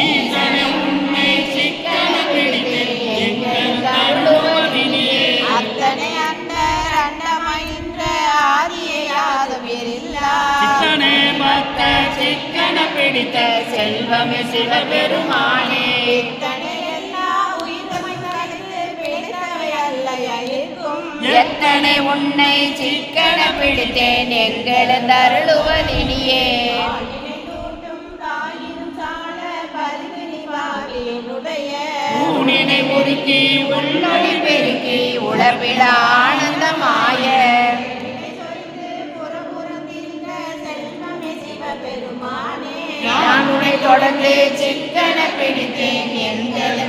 ஈசனை உன்னை சிக்கன பிடித்து அத்தனை அண்டர் அண்டமயின்ற ஆதியே யாதும் எரில்லா. சித்தனே பக்த சிக்கன பிடித்த செல்வமே சிவபெருமானே. இத்தனை எத்தனை உன்னை சிக்கன பிடித்தேன் எங்கள் தருளுவதினியே உன்னை கூட்டும் தாயினும் பெருக்கி உழப்பிட ஆனந்தமாய. வினை நான் உன்னை தொடர்ந்து சிக்கன பிடித்தேன் எங்கள்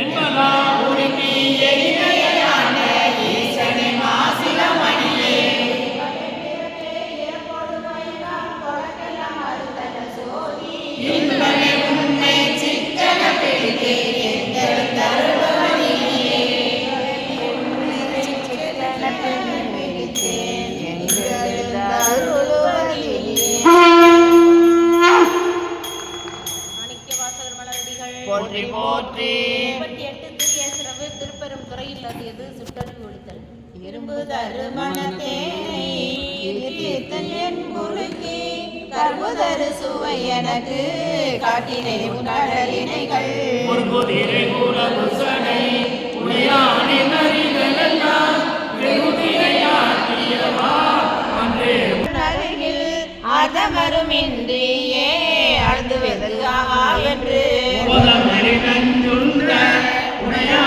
என்பதா போற்றி போற்றி. முப்பத்தி எட்டு திரிய சிறவு திருப்பெரும் துறையில் அதியது சுட்டறிவு ஒழித்தல். இரும்பு தருமணத்தேனை குறுக்கி கர்புதரு சுவை எனக்கு காட்டினை உன் கடலினைகள் ஒரு குதிரை குலபுசனை உடையானை நரிகளெல்லாம் வெகுதிரையாக்கியவா? அன்றே. அருகில் அதமருமின்றியே அழுது வெதுகாவா என்று உலகரி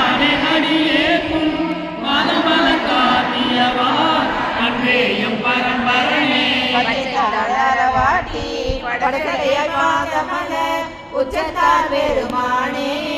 உச்சத்தார் பெருமானே